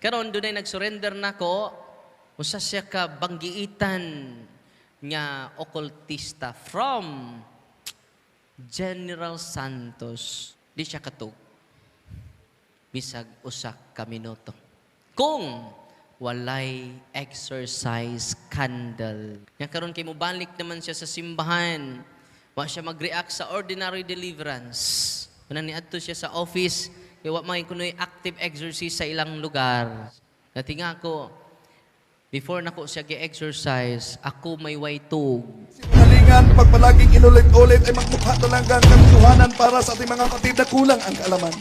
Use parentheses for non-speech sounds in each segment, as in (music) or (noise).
Karon dunay nag-surrender nako usa siya ka banggiitan nga okultista from General Santos. Di siya katug. Bisag usa ka minuto. Kung walay exercise candle. Nga karon kay mobalik naman siya sa simbahan. Wa siya mag-react sa ordinary deliverance. Kuna ni siya sa office, kay wa may kunoy active exercise sa ilang lugar. Natinga ko, before nako siya gi-exercise, ako may way tug. Sinungalingan, pag palaging inulit-ulit ay magmukha talagang katotohanan para sa ating mga kapatid na kulang ang kaalaman.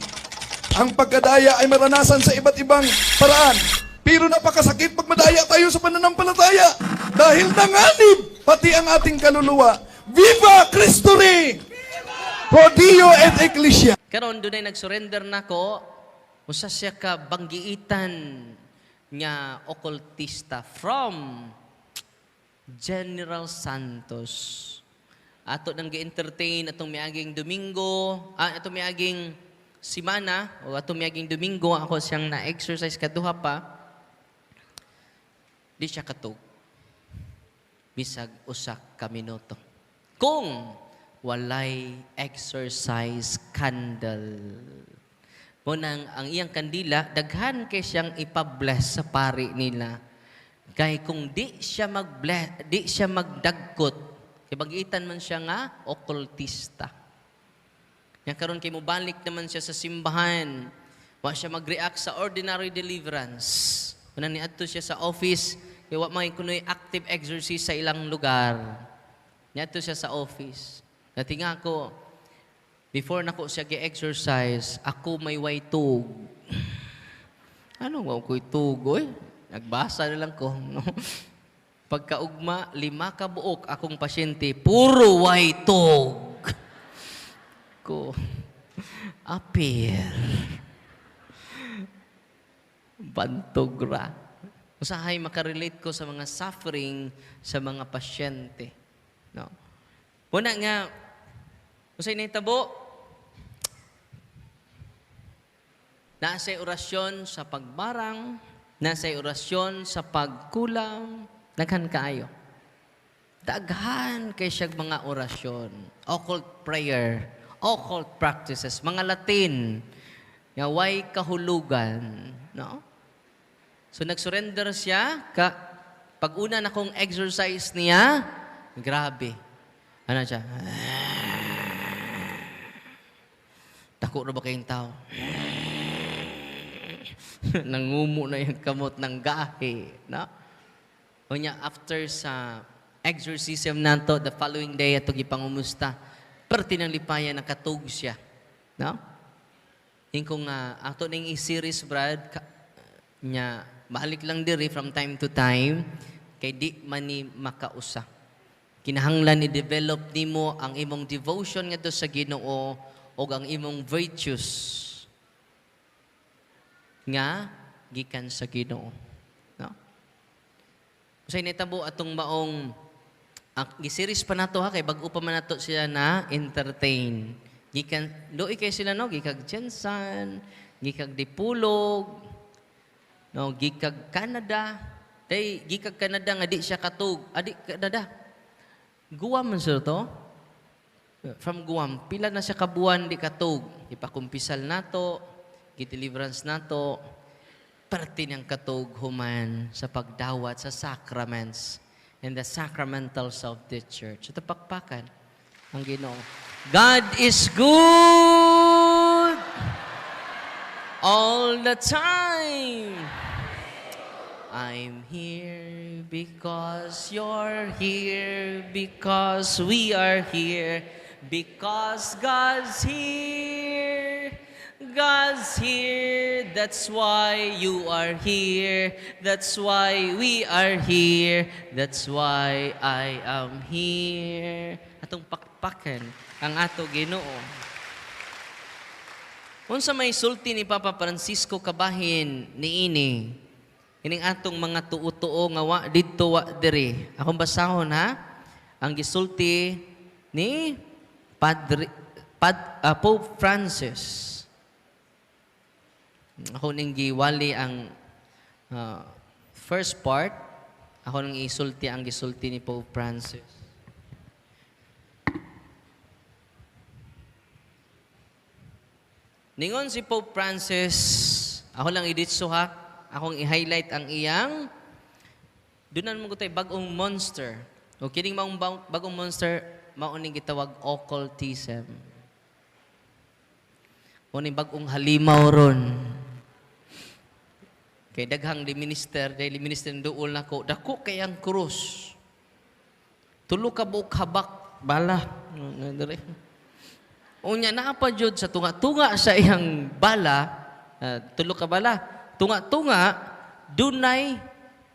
Ang pagkadaya ay maranasan sa iba't ibang paraan. Pero napakasakit pag madaya tayo sa pananampalataya. Dahil nanganib pati ang ating kaluluwa. Viva Cristo Rey! Pro Dio et Ecclesia. Karon dunay nag-surrender nako, usa siya ka banggiitan nga okultista from General Santos. Ato nang gi-entertain atong miaging Domingo, ah, atong miaging simana o atong miaging Domingo ako siyang na-exercise kaduha pa. Di siya katug. Bisag usak ka minuto. Kung walay exercise candle. Munang ang iyang kandila, daghan kay siyang ipabless sa pari nila. Kay kung di siya mag di siya magdagkot, kay bagitan man siya nga okultista. Nga karon kay mobalik naman siya sa simbahan. Wa siya mag-react sa ordinary deliverance. Una ni adto siya sa office, kay wa may kunoy active exercise sa ilang lugar. Niadto siya sa office. Natinga ko, before nako siya gi-exercise, ako may way tug. (sighs) Ano wow ko'y tugoy? Nagbasa na lang ko. (laughs) No? Pagkaugma, lima ka buok akong pasyente, puro way tug. (sighs) Ko, (laughs) apir. (laughs) Bantog ra. Usahay makarelate ko sa mga suffering sa mga pasyente. No? Muna nga, usay na itabo, Nasa'y orasyon sa pagbarang, nasa'y orasyon sa pagkulang, daghan kaayo. Daghan kay siyag mga orasyon, occult prayer, occult practices, mga Latin, nga way kahulugan, no? So nagsurrender siya ka pag una na kong exercise niya, grabe. Ano siya? Dako na ba kayong tao? (laughs) Nangumo na yung kamot ng gahi. No? O niya, after sa exorcism nato, the following day, ato gipangumusta, pero tinanglipayan nakatug siya. No? Yung kung uh, ato ning i-series, Brad, ka, nya, balik lang diri from time to time, kay di man ni makausa. Kinahanglan ni-develop nimo ang imong devotion ngadto sa Ginoo o ang imong virtues nga gikan sa Ginoo. No? Usay nitabo atong maong ang giseries pa nato ha kay bag-o pa man nato siya na entertain. Gikan doy kay sila no gikag Jensen, gikag Dipulog, no gikag Canada. Day gikag Canada nga di siya katug. Adi Canada. Guam man sir to. From Guam, pila na siya kabuan di katug. Ipakumpisal nato, gideliverance nato, parte ng katug human sa pagdawat sa sacraments and the sacramentals of the church. Ito pakpakan ang Ginoo. God is good all the time. I'm here because you're here, because we are here, because God's here. God's here, that's why you are here, that's why we are here, that's why I am here. Atong pakpakan ang ato Ginoo. Unsa may sulti ni Papa Francisco kabahin ni ini, Ining atong mga tuo-tuo nga wa didto wa diri. Akong basahon ha. Ang gisulti ni Padre Pad, ah, Pope Francis. Ako ning giwali ang Ah, first part, ako nang isulti ang gisulti ni Pope Francis. Ningon si Pope Francis, ako lang iditso ha, akong i-highlight ang iyang Dunan mo ko tayo bagong monster. O kining bagong monster, mauning gitawag occultism. Ni bagong halimaw ron. Kay daghang di minister, dahil di minister dool na ko, dako kay ang krus. Tulo ka buok habak, bala. Unya na pa jud sa tunga-tunga sa iyang bala, ah, tulo ka bala. Tunga-tunga dunay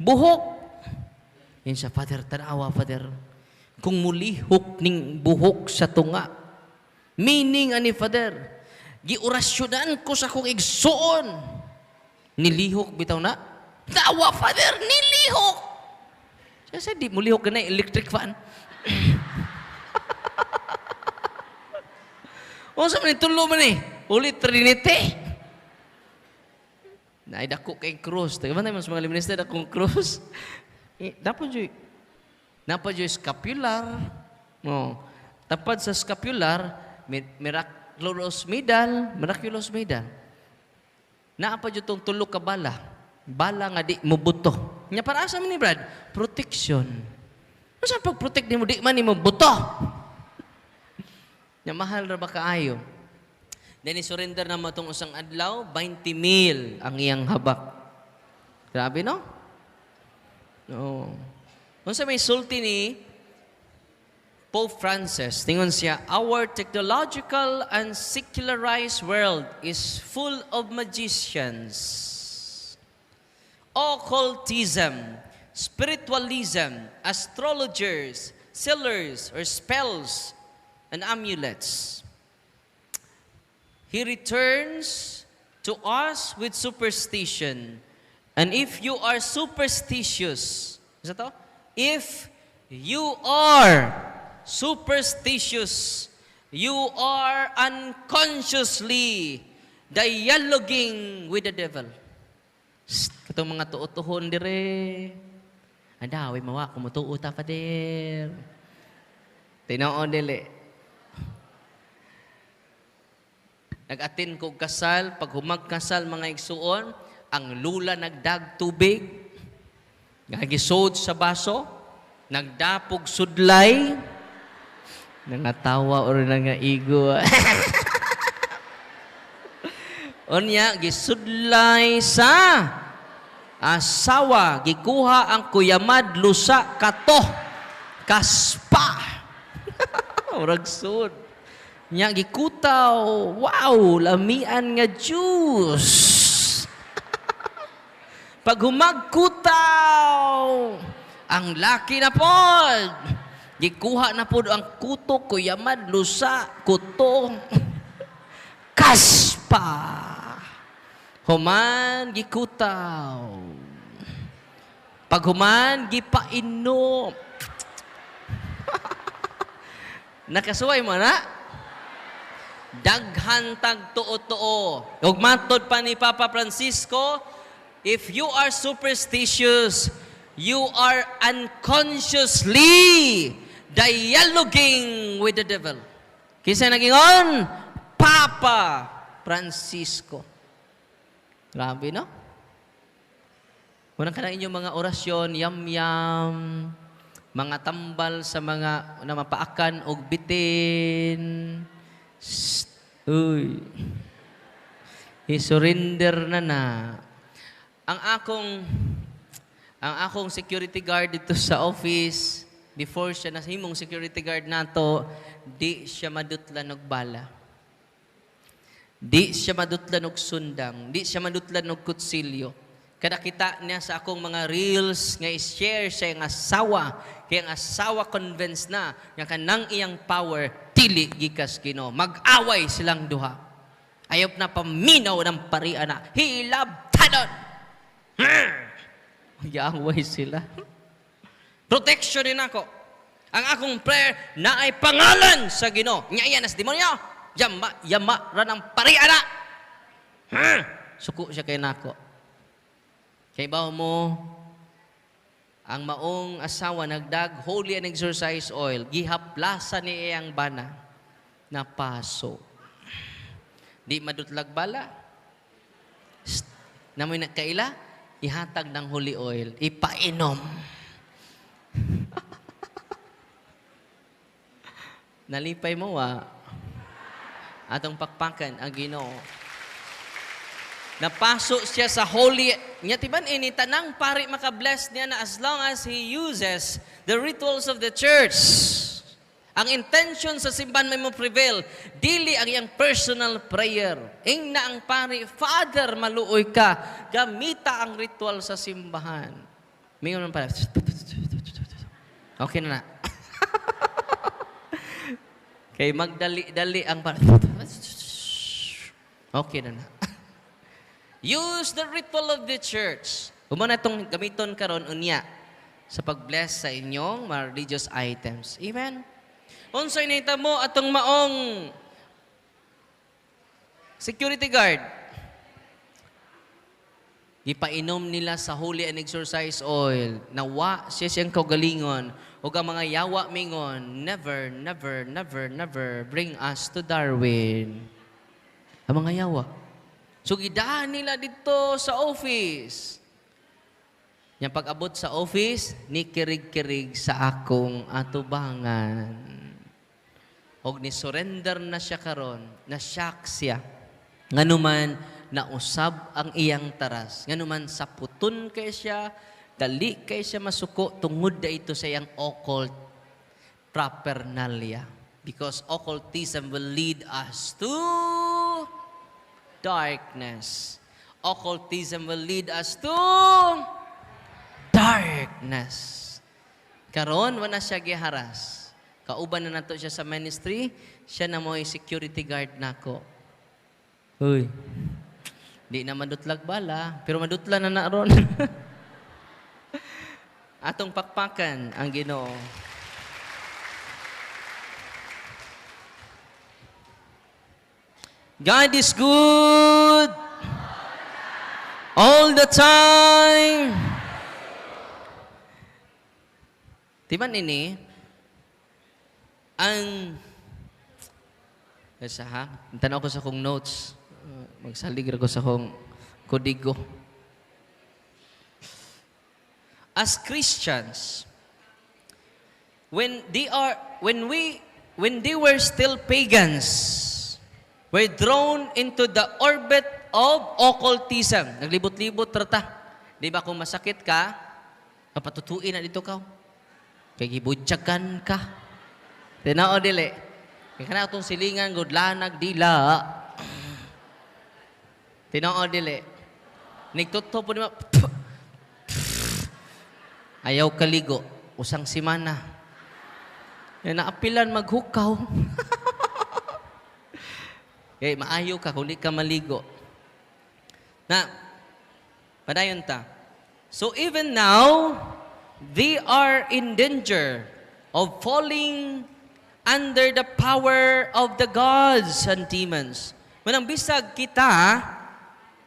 buhok. Yan siya, Father, tanawa, Father. Kung mulihok ning buhok sa tunga. Meaning, ani, Father, giorasyonan ko sa kong igsuon. Nilihok, bitaw na. Tawa, Father, nilihok! Siya sa di mulihok na electric fan. (laughs) o sa man tulo man eh. Uli Trinity. Naidako kay cross. Taga man mas mga minister akong cross. (laughs) Eh, dapat joy. Dapat joy scapular. No. Tapad sa scapular, mi- miraculous medal, miraculous medal. Naapa jud tong tulo ka bala. Bala nga di mo buto. Nya para asa man ni Brad? Protection. Ano sa pag-protect nimo di man nimo buto? Nya mahal ra ba kaayo? Then surrender na mo usang adlaw, 20 mil ang iyang habak. Grabe no? No. Kung sa may sulti ni Pope Francis, tingon siya, Our technological and secularized world is full of magicians, occultism, spiritualism, astrologers, sealers or spells, and amulets. He returns to us with superstition. And if you are superstitious, is that to? If you are superstitious, you are unconsciously dialoguing with the devil. Shh, katong mga tuotuhon dire. Anda, way mawa, kumutuo pa dir. Tinoon dili. Nag-atin ko kasal, pag humagkasal mga igsuon, ang lula nagdag tubig, nagisod sa baso, nagdapog sudlay, nangatawa or nangaigo. (laughs) Unya, gisudlay sa asawa, gikuha ang kuyamad lusa kato, kaspa. (laughs) Murag sud. Nya gikutaw, wow, lamian nga juice. Pag humagkutaw, ang laki na pod. Gikuha na pod ang kuto, kuyamad, lusa, kuto, (laughs) kaspa. Human, gikutaw. Pag human, gipainom. (laughs) Nakasuway mo na? Daghan tag tuo-tuo. Ug matod pa ni Papa Francisco, if you are superstitious, you are unconsciously dialoguing with the devil. Kisa nagingon, Papa Francisco. Grabe, no? Unang ka na inyong mga orasyon, yam-yam, mga tambal sa mga na mapaakan og bitin. Shh, uy. I-surrender na na. Ang akong ang akong security guard dito sa office, before siya na himong security guard nato, di siya madutlan og bala. Di siya madutlan og sundang, di siya madutlan og kutsilyo. Kada kita niya sa akong mga reels nga i-share sa iyang asawa, kaya ang asawa convinced na nga kanang iyang power tili gikas Ginoo. Mag-away silang duha. Ayop na paminaw ng parian na hilab tanon. (laughs) Mag-away sila. Protection din ako. Ang akong prayer na ay pangalan sa Ginoo. Nya iya nas demonyo. Yama yama ra ng parian na. (laughs) Suko siya kay nako. Kay bawo mo, ang maong asawa nagdag holy and exercise oil, gihaplasa ni iyang bana na paso. Di madutlag bala. Namoy na kaila, ihatag ng holy oil, ipainom. (laughs) Nalipay mo wa. Atong pakpakan ang Ginoo. Napasok siya sa holy, niya tiban ini tanang pari makabless niya na as long as he uses the rituals of the church. Ang intention sa simbahan may mo prevail, dili ang iyang personal prayer. Ing na ang pari, Father, maluoy ka, gamita ang ritual sa simbahan. Mingon pa. Okay na na. (laughs) Kay magdali-dali ang par... Okay na na. (laughs) Use the ritual of the church. Umana itong gamiton karon unya sa pag-bless sa inyong mga religious items. Amen? Unsay nita mo atong maong security guard. Gipainom nila sa holy and exercise oil. Nawa siya siyang kaugalingon. O ang mga yawa mingon, never, never, never, never bring us to Darwin. Ang mga yawa. So gidahan nila dito sa office. Yang pag-abot sa office, ni kirig-kirig sa akong atubangan. Og ni surrender na siya karon, na shock siya. Nganuman nausab ang iyang taras. Nganuman sa puton kay siya, dali kay siya masuko tungod da ito sa iyang occult propernalia. Because occultism will lead us to darkness. Occultism will lead us to darkness. Karon wala siya giharas. Kauban na nato siya sa ministry, siya na mo'y security guard nako. Uy. Di na madutlag bala, pero madutla na naron. (laughs) Atong pakpakan ang Ginoo. God is good all the time. Timan ini, ang Kasa ha? Tanaw ko sa kong notes. Uh, magsalig ko sa kong kodigo. As Christians, when they are when we when they were still pagans, were drawn into the orbit of occultism. Naglibot-libot rata. Di ba kung masakit ka, kapatutuin na dito ka. Kaya gibudyagan ka. Tinao dili. Kaya itong silingan, gudlanag, dila. Tinao dili. Nigtuto po nima. Ayaw kaligo. Usang simana. Kaya naapilan maghukaw. (laughs) Kaya maayo ka kung di ka maligo. Na, padayon ta. So even now, they are in danger of falling under the power of the gods and demons. Manang bisag kita,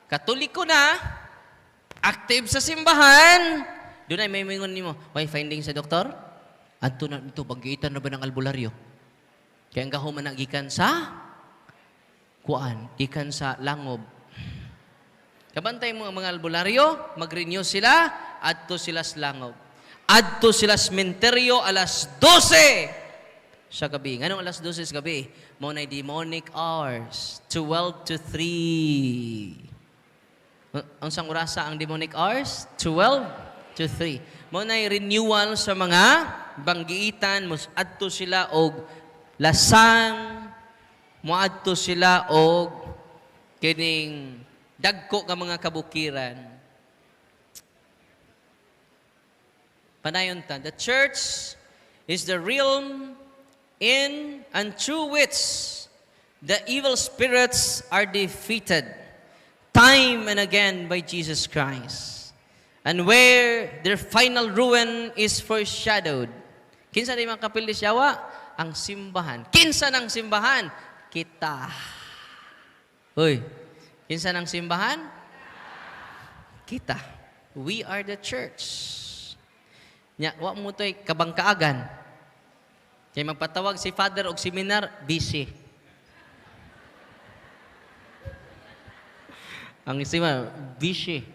katoliko na, active sa simbahan, doon ay may mingon nimo, why finding sa doktor? Adto na dito, pag-iitan na ba ng albularyo? Kaya ang gahuman na gikan sa kuan, gikan sa langob. Kabantay mo ang mga albularyo, mag-renew sila, adto sila sa langob. Adto sila sa menteryo alas 12 sa gabi. Anong alas 12 sa gabi? Mo na demonic hours, 12 to 3. Ang sang orasa ang demonic hours? 12 to 3. Mo na renewal sa mga banggiitan, mus adto sila og lasang, moadto sila og kining dagko nga mga kabukiran. Panayon ta, the church is the realm in and through which the evil spirits are defeated time and again by Jesus Christ. And where their final ruin is foreshadowed. Kinsa di mga kapilis yawa? Ang simbahan. Kinsa ng simbahan? Kita. Uy, kinsa ng simbahan? Kita. We are the church. Nya, wa mo to'y kabangkaagan. Kay magpatawag si father og seminar, busy. Ang isima, busy.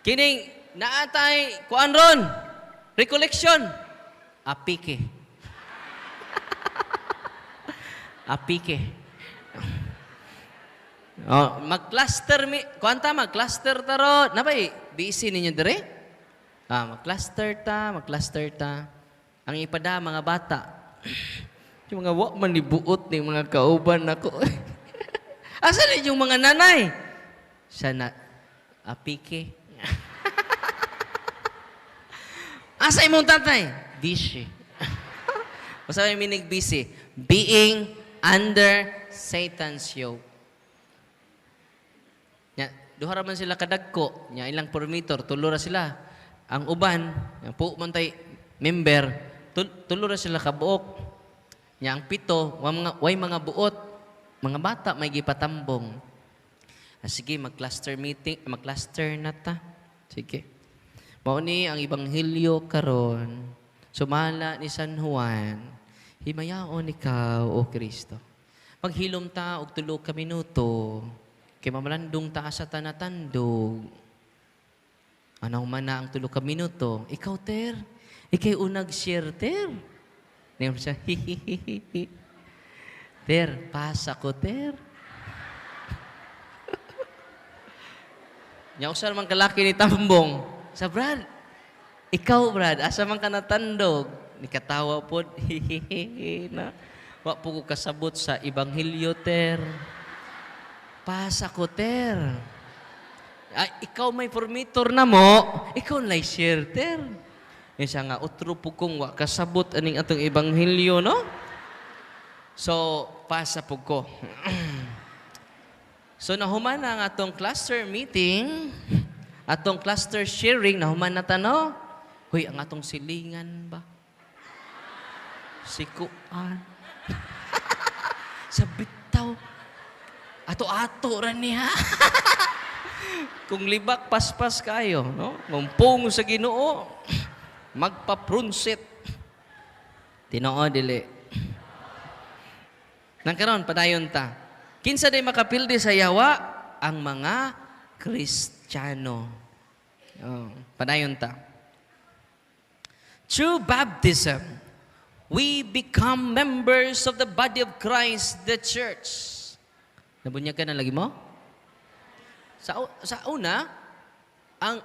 Kining naatay kuan ron. Recollection. Apike. Apike. Oh, mag-cluster mi, mag-cluster ta ro. Nabay, busy ninyo dire? Ah, mag-cluster ta, mag-cluster ta. Ang ipada mga bata. (clears throat) yung mga wa man ni mga kauban nako. (laughs) Asa ni yung mga nanay? Sana apike. (laughs) Asa imong tatay? Busy. (laughs) Basta may minig busy. Being under Satan's yoke. Nya, duha man sila kadagko, nya ilang permitor, tulo ra sila. Ang uban, po man member, tul, tulo sila kabuok. Nya ang pito, wa mga way mga buot, mga bata may gipatambong. Ah, sige, mag-cluster meeting, mag-cluster na ta. Sige. Mao ang ebanghelyo karon. Sumala ni San Juan. Himayaon ikaw, O Kristo. Maghilom ta og tulo ka minuto. Kay mamalandong ta sa tanatandog. Anong man na ang tulo ka minuto? Ikaw, ter. Ikay unag share, ter. Ngayon siya. (laughs) Ter, pasa ko, ter. Nya usar man kalaki ni Tambong. Sa Brad, ikaw Brad, asa man ka natandog? Ni katawa pod. (laughs) Na. Wa po ko kasabot sa ebanghelyo ter. Pasa ko ter. Ay, ikaw may formitor na mo, ikaw lay share ter. Yan siya nga, utro po kong wa kasabot aning atong ebanghelyo, no? So, pasa po ko. (clears throat) So nahuman na ang atong cluster meeting, atong cluster sharing, nahuman na tano. Hoy, ang atong silingan ba? Sikuan. (laughs) Sa bitaw. Ato-ato ra niya. (laughs) Kung libak paspas kayo, no? Mumpong sa Ginoo, magpaprunsit. Tinoo dili. Nang karon padayon ta. Kinsa day makapildi sa yawa ang mga Kristiyano. Oh, padayon ta. Through baptism, we become members of the body of Christ, the church. Nabunyag ka na lagi mo? Sa, sa una, ang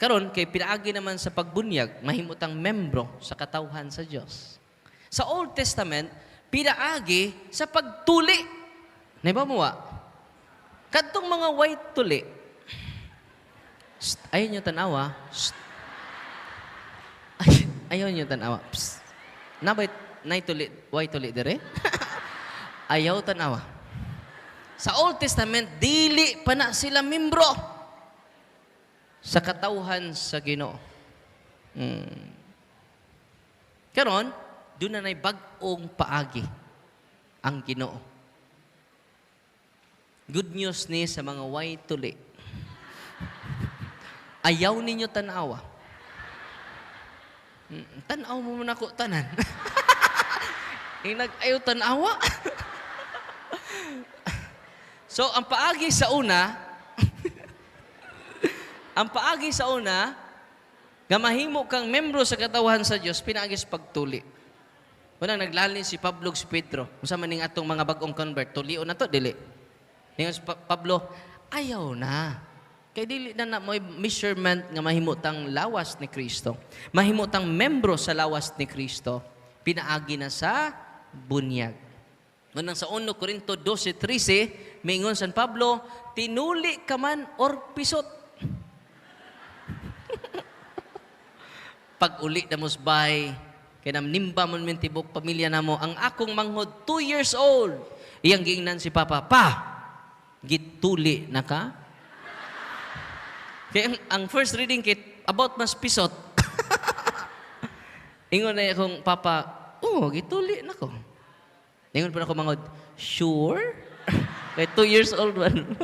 karon kay pinaagi naman sa pagbunyag, mahimutang membro sa katawhan sa Dios. Sa Old Testament, pinaagi sa pagtuli. Naiba mo wa? Kadtong mga white tuli. Shh, ayaw nyo tanawa. Shh. Ay, ayaw nyo tanawa. Psst. Nabay, nay tuli, white tuli dire? (laughs) ayaw tanawa. Sa Old Testament, dili pa na sila membro sa katauhan sa Ginoo. Hmm. Karon, doon na bag-ong paagi ang Ginoo. Good news ni sa mga white tuli. (laughs) Ayaw ninyo tanawa. Mm, Tanaw mo muna ko tanan. (laughs) Yung nag-ayaw tanawa. (laughs) so, ang paagi sa una, (laughs) ang paagi sa una, nga mahimo kang membro sa katawan sa Dios pinaagi sa pagtuli. Wala naglalin si Pablo si Pedro. Unsa man ning atong mga bag-ong convert, tulion na to dili. Ningon si Pa- Pablo, ayaw na. Kay dili na na mo measurement nga mahimutang lawas ni Kristo. Mahimutang membro sa lawas ni Kristo. Pinaagi na sa bunyag. Ngunang sa 1 Corinto 12:13, mingon San Pablo, tinuli ka man or pisot. (laughs) Pag uli na musbay, kay namnimba mo min tibok pamilya namo, ang akong manghod 2 years old. Iyang giingnan si Papa, Pa, gituli na ka? (laughs) Kaya ang, ang first reading kit, about mas pisot. (laughs) Ingon na akong papa, oh, gituli na ko. Ingon pa na ako mangod, sure? Kaya two years old man. (laughs)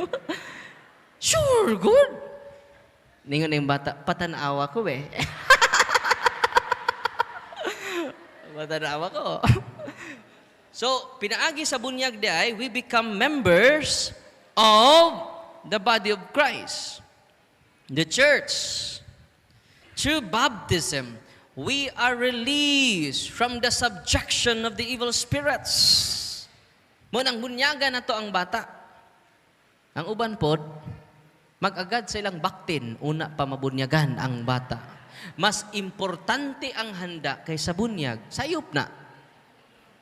Sure, good. Ningon na yung bata, patanawa ko eh. (laughs) patanawa ko. (laughs) so, pinaagi sa bunyag di ay, we become members of the body of Christ. The church. Through baptism, we are released from the subjection of the evil spirits. Munang bunyaga na to ang bata. Ang uban pod, mag-agad silang baktin, una pa mabunyagan ang bata. Mas importante ang handa kaysa bunyag. Sayop na.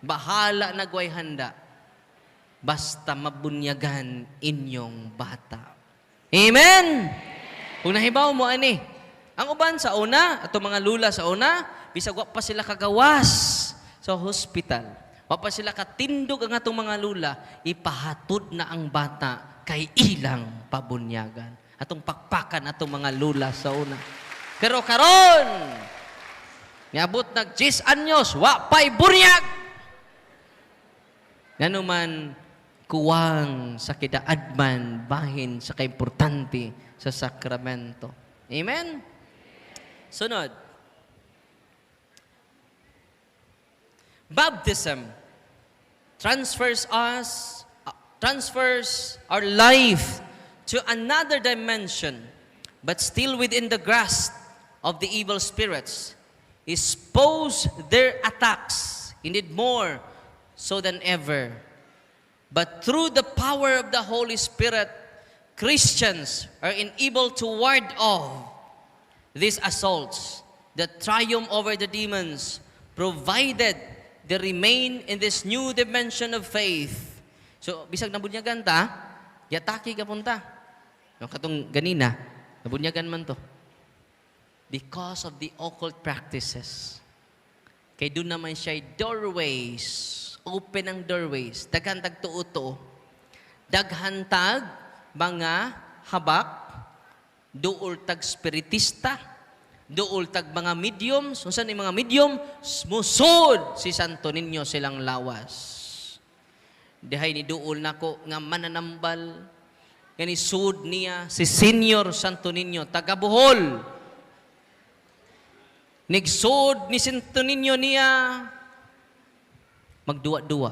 Bahala na guay handa. Basta mabunyagan inyong bata. Amen! Kung nahibaw mo ani, ang uban sa una, ato mga lula sa una, bisag pa sila kagawas sa hospital. Wa pa sila katindog ang atong mga lula, ipahatod na ang bata kay ilang pabunyagan. Atong pakpakan atong mga lula sa una. Pero karon, niabot nag 10 anyos, wa pa'y bunyag. Nanuman kuwang sa kidaadman bahin sa kaimportante sa sakramento. Amen? Sunod. Baptism transfers us, uh, transfers our life to another dimension, but still within the grasp of the evil spirits. Expose their attacks, indeed more so than ever. But through the power of the Holy Spirit, Christians are enabled to ward off these assaults that triumph over the demons, provided they remain in this new dimension of faith. So, bisag nabunyagan ta, yataki ka punta. Yung katong ganina, nabunyagan man to. Because of the occult practices. Kay doon naman siya doorways, open ang doorways, daghan tag tuo daghan tag mga habak, duol tag spiritista, duol tag mga mediums, unsan ni mga medium, musod si Santo Niño silang lawas. Dihay ni duol nako nga mananambal, gani sud niya si Senior Santo Niño, taga Bohol. Nigsod ni Santo Niño niya, magduwa-duwa.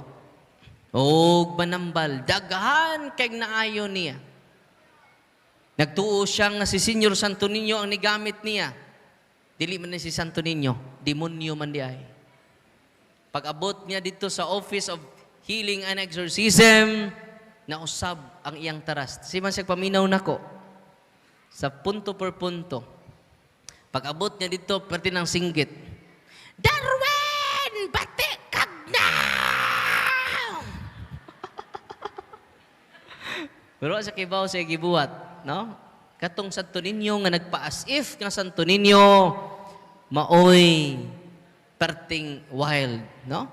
Og manambal, daghan kay naayo niya. Nagtuo siya nga si Senyor Santo Niño ang nigamit niya. Dili man si Santo Niño, demonyo man di ay. Pag abot niya dito sa Office of Healing and Exorcism, nausab ang iyang taras. Si man siya paminaw nako sa punto per punto. Pag abot niya dito, pati ng singgit. Darwin! Bati kag na! (laughs) Pero sa kibaw sa gibuhat, no? Katong Santo Niño nga nagpa-as if nga Santo Niño maoy perting wild, no?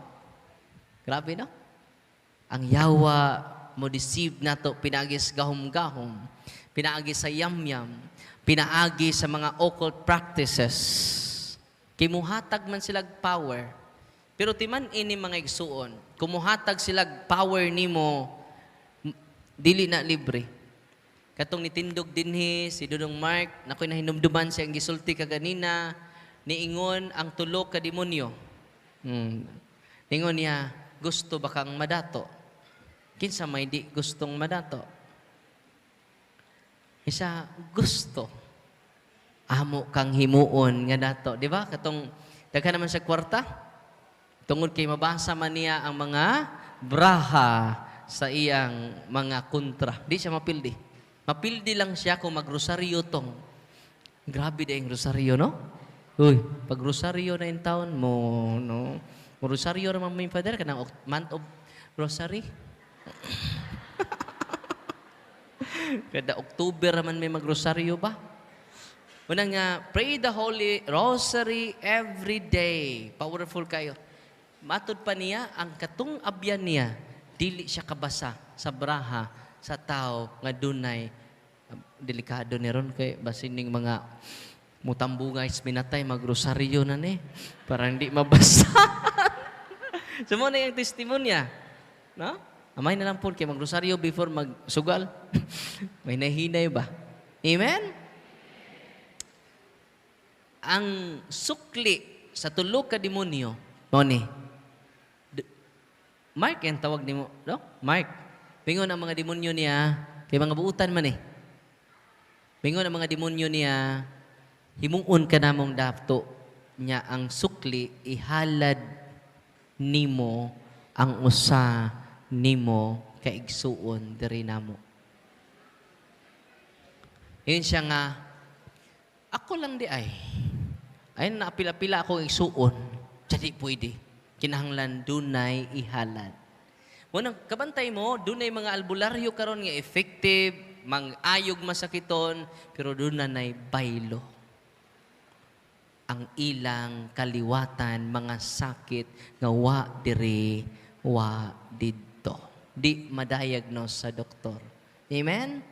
Grabe, no? Ang yawa mo deceive nato pinagis gahom-gahom, pinaagi sa yamyam, pinaagi sa mga occult practices. Kimuhatag man silag power. Pero timan ini mga igsuon, kumuhatag silag power nimo dili na libre. Katong nitindog dinhi si Dudong Mark, nakoy nahinumduman siya ang gisulti kaganina, niingon ang tulo ka demonyo. Hmm. Ningon niya, gusto ba kang madato? Kinsa may di gustong madato? Isa, gusto. Amo kang himuon nga dato. Di ba? Katong, daghan naman sa kwarta. Tungod kay mabasa man niya ang mga braha sa iyang mga kontra. Di siya mapildi. Mapildi lang siya kung magrosaryo tong. Grabe din yung rosaryo, no? Uy, pag rosaryo na in town mo, no? Rosaryo naman may father ka ng oct- month of rosary. (laughs) Kada October naman may magrosaryo ba? Una nga, pray the Holy Rosary every day. Powerful kayo. Matod pa niya, ang katong abyan niya, dili siya kabasa sa braha sa tao nga dunay delikado ni ron kay basining mga mutambungay minatay magrosaryo na ni para hindi mabasa. (laughs) so na yung testimonya. No? Amay na lang po kay magrosaryo before magsugal. (laughs) May nahinay ba? Amen? Ang sukli sa tulo ka demonyo, mo ni, Mark ang tawag ni mo, no? Mark. Bingon ang mga demonyo niya, kay mga buutan man eh. Bingon ang mga demonyo niya, himuon ka namong dapto niya ang sukli, ihalad nimo ang usa nimo kaigsuon diri namo. Yun siya nga, ako lang di ay. Ay, napila-pila ako igsuon. Jadi pwede. Kinahanglan dunay ihalad. Munang kabantay mo, dunay mga albularyo karon nga effective, mang-ayog masakiton, pero doon na nay baylo. Ang ilang kaliwatan, mga sakit, nga wa diri, wa didto. Di madiagnose sa doktor. Amen?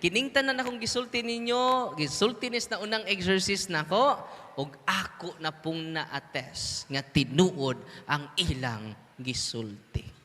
Kiningtan na akong gisulti ninyo, gisultinis na unang exercise nako, ug ako na pong na-attest nga tinuod ang ilang gisulti.